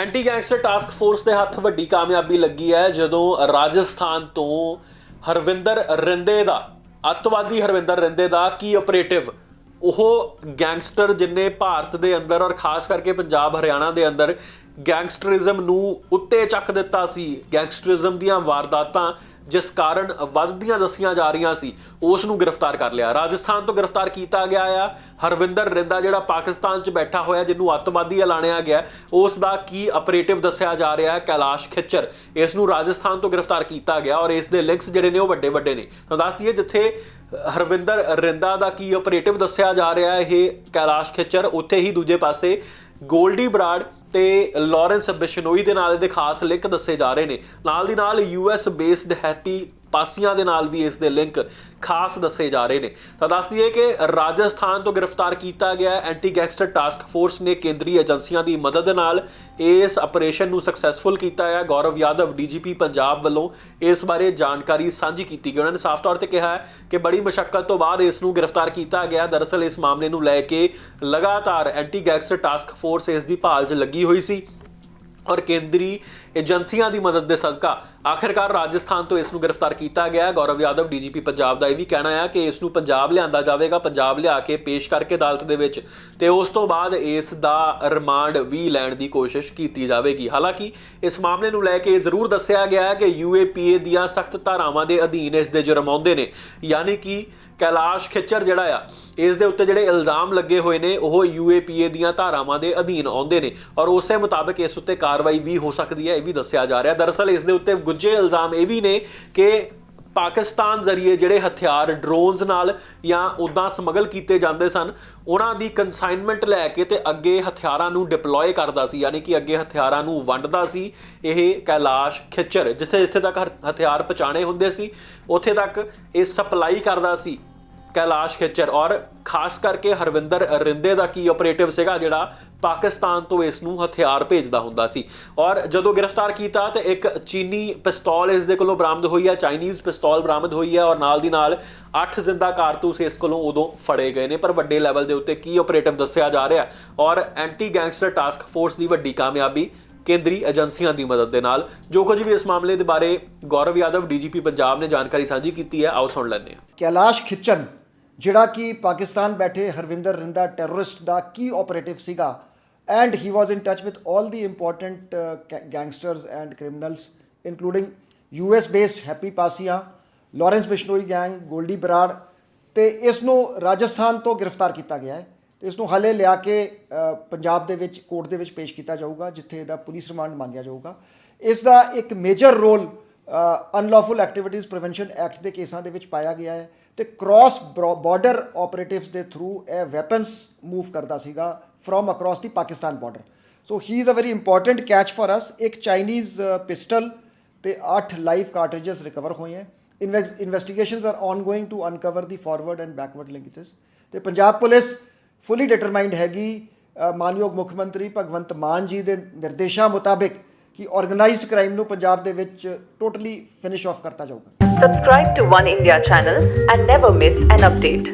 Anti gangster task force ਦੇ ਹੱਥ ਵੱਡੀ ਕਾਮਯਾਬੀ ਲੱਗੀ ਹੈ, ਜਦੋਂ ਰਾਜਸਥਾਨ ਤੋਂ ਹਰਵਿੰਦਰ ਰਿੰਦੇ ਦਾ, ਅੱਤਵਾਦੀ ਹਰਵਿੰਦਰ ਰਿੰਦੇ ਦਾ ਕੀ ਆਪਰੇਟਿਵ ਉਹ ਗੈਂਗਸਟਰ ਜਿੰਨੇ ਭਾਰਤ ਦੇ ਅੰਦਰ ਔਰ ਖਾਸ ਕਰਕੇ ਪੰਜਾਬ, ਹਰਿਆਣਾ ਦੇ ਅੰਦਰ ਗੈਂਗਸਟਰਿਜ਼ਮ ਨੂੰ ਉੱਤੇ ਚੱਕ ਦਿੱਤਾ ਸੀ। ਗੈਂਗਸਟਰਿਜ਼ਮ ਦੀਆਂ ਵਾਰਦਾਤਾਂ ਜਿਸ ਕਾਰਨ ਵੱਧਦੀਆਂ ਦੱਸੀਆਂ ਜਾ ਰਹੀਆਂ ਸੀ, ਉਸ ਨੂੰ ਗ੍ਰਿਫਤਾਰ ਕਰ ਲਿਆ। ਰਾਜਸਥਾਨ ਤੋਂ ਗ੍ਰਿਫਤਾਰ ਕੀਤਾ ਗਿਆ ਆ। ਹਰਵਿੰਦਰ ਰਿੰਦਾ ਜਿਹੜਾ ਪਾਕਿਸਤਾਨ 'ਚ ਬੈਠਾ ਹੋਇਆ, ਜਿਹਨੂੰ ਅੱਤਵਾਦੀ ਐਲਾਨਿਆ ਗਿਆ, ਉਸ ਦਾ ਕੀ ਆਪਰੇਟਿਵ ਦੱਸਿਆ ਜਾ ਰਿਹਾ ਹੈ? ਕੈਲਾਸ਼ ਖਿੱਚਰ। ਇਸ ਨੂੰ ਰਾਜਸਥਾਨ ਤੋਂ ਗ੍ਰਿਫਤਾਰ ਕੀਤਾ ਗਿਆ ਔਰ ਇਸ ਦੇ ਲਿੰਕਸ ਜਿਹੜੇ ਨੇ ਉਹ ਵੱਡੇ ਵੱਡੇ ਨੇ। ਤਾਂ ਦੱਸ ਦਈਏ, ਜਿੱਥੇ ਹਰਵਿੰਦਰ ਰਿੰਦਾ ਦਾ ਕੀ ਆਪਰੇਟਿਵ ਦੱਸਿਆ ਜਾ ਰਿਹਾ ਹੈ, ਇਹ ਕੈਲਾਸ਼ ਖਿੱਚਰ, ਉੱਥੇ ਹੀ ਦੂਜੇ ਪਾਸੇ ਗੋਲਡੀ ਬਰਾਡ ਤੇ ਲਾਰੈਂਸ ਬਿਸ਼ਨੋਈ ਦੇ ਨਾਲ ਇਹਦੇ ਖਾਸ ਲਿੰਕ ਦੱਸੇ ਜਾ ਰਹੇ ਨੇ। ਨਾਲ ਦੀ ਨਾਲ ਯੂਐਸ ਬੇਸਡ ਹੈਪੀ ਪਾਸੀਆਂ ਦੇ ਨਾਲ ਵੀ ਇਸ ਦੇ ਲਿੰਕ ਖਾਸ ਦੱਸੇ ਜਾ ਰਹੇ ਨੇ। ਤਾਂ ਦੱਸ ਦਈਏ ਕਿ ਰਾਜਸਥਾਨ ਤੋਂ ਗ੍ਰਿਫਤਾਰ ਕੀਤਾ ਗਿਆ ਐਂਟੀ ਗੈਂਗਸਟਰ ਟਾਸਕ ਫੋਰਸ ਨੇ ਕੇਂਦਰੀ ਏਜੰਸੀਆਂ ਦੀ ਮਦਦ ਨਾਲ ਇਸ ਆਪਰੇਸ਼ਨ ਨੂੰ ਸਕਸੈਸਫੁਲ ਕੀਤਾ ਹੈ। ਗੌਰਵ ਯਾਦਵ, ਡੀਜੀਪੀ ਪੰਜਾਬ ਵੱਲੋਂ ਇਸ ਬਾਰੇ ਜਾਣਕਾਰੀ ਸਾਂਝੀ ਕੀਤੀ ਗਈ। ਉਹਨਾਂ ਨੇ ਸਾਫ਼ ਤੌਰ ਤੇ ਕਿਹਾ ਹੈ ਕਿ ਬੜੀ ਮੁਸ਼ਕਲ ਤੋਂ ਬਾਅਦ ਇਸ ਨੂੰ ਗ੍ਰਿਫਤਾਰ ਕੀਤਾ ਗਿਆ। ਦਰਅਸਲ, ਇਸ ਮਾਮਲੇ ਨੂੰ ਲੈ ਕੇ ਲਗਾਤਾਰ ਐਂਟੀ ਗੈਂਗਸਟਰ ਟਾਸਕ ਫੋਰਸ ਇਸ ਦੀ ਭਾਲ 'ਚ ਲੱਗੀ ਹੋਈ ਸੀ ਔਰ ਕੇਂਦਰੀ ਏਜੰਸੀਆਂ ਦੀ ਮਦਦ ਦੇ ਸਦਕਾ ਆਖਿਰਕਾਰ ਰਾਜਸਥਾਨ ਤੋਂ ਇਸ ਨੂੰ ਗ੍ਰਿਫਤਾਰ ਕੀਤਾ ਗਿਆ ਗੌਰਵ ਯਾਦਵ, ਡੀਜੀਪੀ ਪੰਜਾਬ ਦਾ ਇਹ ਵੀ ਕਹਿਣਾ ਹੈ ਕਿ ਇਸ ਨੂੰ ਪੰਜਾਬ ਲਿਆਂਦਾ ਜਾਵੇਗਾ। ਪੰਜਾਬ ਲਿਆ ਕੇ ਪੇਸ਼ ਕਰਕੇ ਅਦਾਲਤ ਦੇ ਵਿੱਚ ਤੇ ਉਸ ਤੋਂ ਬਾਅਦ ਇਸ ਦਾ ਰਿਮਾਂਡ ਵੀ ਲੈਣ ਦੀ ਕੋਸ਼ਿਸ਼ ਕੀਤੀ ਜਾਵੇਗੀ। ਹਾਲਾਂਕਿ ਇਸ ਮਾਮਲੇ ਨੂੰ ਲੈ ਕੇ ਇਹ ਜ਼ਰੂਰ ਦੱਸਿਆ ਗਿਆ ਹੈ ਕਿ ਯੂਏਪੀਏ ਦੀਆਂ ਸਖਤ ਧਾਰਾਵਾਂ ਦੇ ਅਧੀਨ ਇਸ ਦੇ ਜੁਰਮ ਆਉਂਦੇ ਨੇ। ਯਾਨੀ ਕਿ ਕੈਲਾਸ਼ ਖਿੱਚਰ ਜਿਹੜਾ ਆ, ਇਸ ਦੇ ਉੱਤੇ ਜਿਹੜੇ ਇਲਜ਼ਾਮ ਲੱਗੇ ਹੋਏ ਨੇ, ਉਹ ਯੂਏਪੀਏ ਦੀਆਂ ਧਾਰਾਵਾਂ ਦੇ ਅਧੀਨ ਆਉਂਦੇ ਨੇ। ਔਰ ਉਸੇ ਮੁਤਾਬਕ ਇਸ ਉੱਤੇ ਕਾਰਵਾਈ ਵੀ ਹੋ ਸਕਦੀ ਹੈ, ਇਹ ਵੀ ਦੱਸਿਆ ਜਾ ਰਿਹਾ ਦਰਅਸਲ ਇਸ ਦੇ ਉੱਤੇ ਗੁੱਜੇ ਇਲਜ਼ਾਮ ਇਹ ਵੀ ਨੇ ਕਿ ਪਾਕਿਸਤਾਨ ਜ਼ਰੀਏ ਜਿਹੜੇ ਹਥਿਆਰ ਡਰੋਨਸ ਨਾਲ ਜਾਂ ਉਦਾਂ ਸਮਗਲ ਕੀਤੇ ਜਾਂਦੇ ਸਨ, ਉਹਨਾਂ ਦੀ ਕਨਸਾਈਨਮੈਂਟ ਲੈ ਕੇ ਤੇ ਅੱਗੇ ਹਥਿਆਰਾਂ ਨੂੰ ਡਿਪਲੋਏ ਕਰਦਾ ਸੀ, ਯਾਨੀ ਕਿ ਅੱਗੇ ਹਥਿਆਰਾਂ ਨੂੰ ਵੰਡਦਾ ਸੀ, ਇਹ ਕੈਲਾਸ਼ ਖਿੱਚਰ, ਜਿੱਥੇ ਜਿੱਥੇ ਤੱਕ ਹਥਿਆਰ ਪਹੁੰਚਾਣੇ ਹੁੰਦੇ ਸੀ, ਉੱਥੇ ਤੱਕ ਇਹ ਸਪਲਾਈ ਕਰਦਾ ਸੀ ਕੈਲਾਸ਼ ਖਿੱਚਰ ਔਰ ਖਾਸ ਕਰਕੇ ਹਰਵਿੰਦਰ ਰਿੰਦੇ ਦਾ ਕੀ ਆਪਰੇਟਿਵ ਸੀਗਾ, ਜਿਹੜਾ ਪਾਕਿਸਤਾਨ ਤੋਂ ਇਸ ਨੂੰ ਹਥਿਆਰ ਭੇਜਦਾ ਹੁੰਦਾ ਸੀ। ਔਰ ਜਦੋਂ ਗ੍ਰਿਫਤਾਰ ਕੀਤਾ ਤੇ ਇੱਕ ਚੀਨੀ ਪਿਸਤੌਲ ਇਸ ਦੇ ਕੋਲੋਂ ਬਰਾਮਦ ਹੋਈ ਹੈ ਚਾਈਨੀਜ਼ ਪਿਸਤੌਲ ਬਰਾਮਦ ਹੋਈ ਹੈ ਔਰ ਨਾਲ ਦੀ ਨਾਲ 8 ਜ਼ਿੰਦਾ ਕਾਰਤੂਸ ਇਸ ਕੋਲੋਂ ਉਦੋਂ ਫੜੇ ਗਏ ਨੇ। ਪਰ ਵੱਡੇ ਲੈਵਲ ਦੇ ਉੱਤੇ ਕੀ ਆਪਰੇਟਿਵ ਦੱਸਿਆ ਜਾ ਰਿਹਾ? ਔਰ ਐਂਟੀ ਗੈਂਗਸਟਰ ਟਾਸਕ ਫੋਰਸ ਦੀ ਵੱਡੀ ਕਾਮਯਾਬੀ ਕੇਂਦਰੀ ਏਜੰਸੀਆਂ ਦੀ ਮਦਦ ਦੇ ਨਾਲ। ਜੋ ਕੁਝ ਵੀ ਇਸ ਮਾਮਲੇ ਦੇ ਬਾਰੇ ਗੌਰਵ ਯਾਦਵ ਡੀਜੀਪੀ ਪੰਜਾਬ ਨੇ ਜਾਣਕਾਰੀ ਸਾਂਝੀ ਕੀਤੀ ਹੈ। ਆਓ ਸੁਣ ਲੈਂਦੇ ਹਾਂ। ਕੈਲਾਸ਼ ਖਿੱਚਨ ਜਿਹੜਾ ਕਿ ਪਾਕਿਸਤਾਨ ਬੈਠੇ ਹਰਵਿੰਦਰ ਰਿੰਦਾ ਟੈਰਰਿਸਟ ਦਾ ਕੀ ਆਪਰੇਟਿਵ ਸੀਗਾ and he was in touch with 올 the important gangsters and criminals including US based Happy Passia Lawrence Bishnoi gang Goldy Brar ਤੇ ਇਸ ਨੂੰ ਰਾਜਸਥਾਨ ਤੋਂ ਗ੍ਰਿਫਤਾਰ ਕੀਤਾ ਗਿਆ ਹੈ। ਤੇ ਇਸ ਨੂੰ ਹਾਲੇ ਲਿਆ ਕੇ ਪੰਜਾਬ ਦੇ ਵਿੱਚ, ਕੋਰਟ ਦੇ ਵਿੱਚ ਪੇਸ਼ ਕੀਤਾ ਜਾਊਗਾ, ਜਿੱਥੇ ਇਹਦਾ ਪੁਲਿਸ ਰਿਮਾਂਡ ਮੰਗਿਆ ਜਾਊਗਾ। ਇਸ ਦਾ ਇੱਕ major role unlawful activities prevention act ਦੇ ਕੇਸਾਂ ਦੇ ਵਿੱਚ ਪਾਇਆ ਗਿਆ ਹੈ ਤੇ ਕ੍ਰਾਸ ਬਾਰਡਰ ਆਪਰੇਟਿਵਸ ਦੇ ਥਰੂ ਇਹ ਵੈਪਨਸ ਮੂਵ ਕਰਦਾ ਸੀਗਾ from across the Pakistan border so he is a very important catch for us ਇੱਕ ਚਾਈਨੀਜ਼ ਪਿਸਟਲ ਤੇ 8 ਲਾਈਵ ਕਾਰਟ੍ਰਿਜਸ ਰਿਕਵਰ ਹੋਏ ਹਨ investigations are on going to uncover the forward and backward linkages ਤੇ Punjab police ਫੁੱਲੀ ਡਿਟਰਮਾਈਂਡ ਹੈਗੀ ਮਾਨਯੋਗ ਮੁੱਖ ਮੰਤਰੀ ਭਗਵੰਤ ਮਾਨ ਜੀ ਦੇ ਨਿਰਦੇਸ਼ਾਂ ਮੁਤਾਬਿਕ ਕਿ ਆਰਗੇਨਾਈਜ਼ਡ ਕ੍ਰਾਈਮ ਨੂੰ ਪੰਜਾਬ ਦੇ ਵਿੱਚ ਟੋਟਲੀ ਫਿਨਿਸ਼ ਆਫ ਕਰਤਾ ਜਾਊਗਾ subscribe to One India channel and never miss an update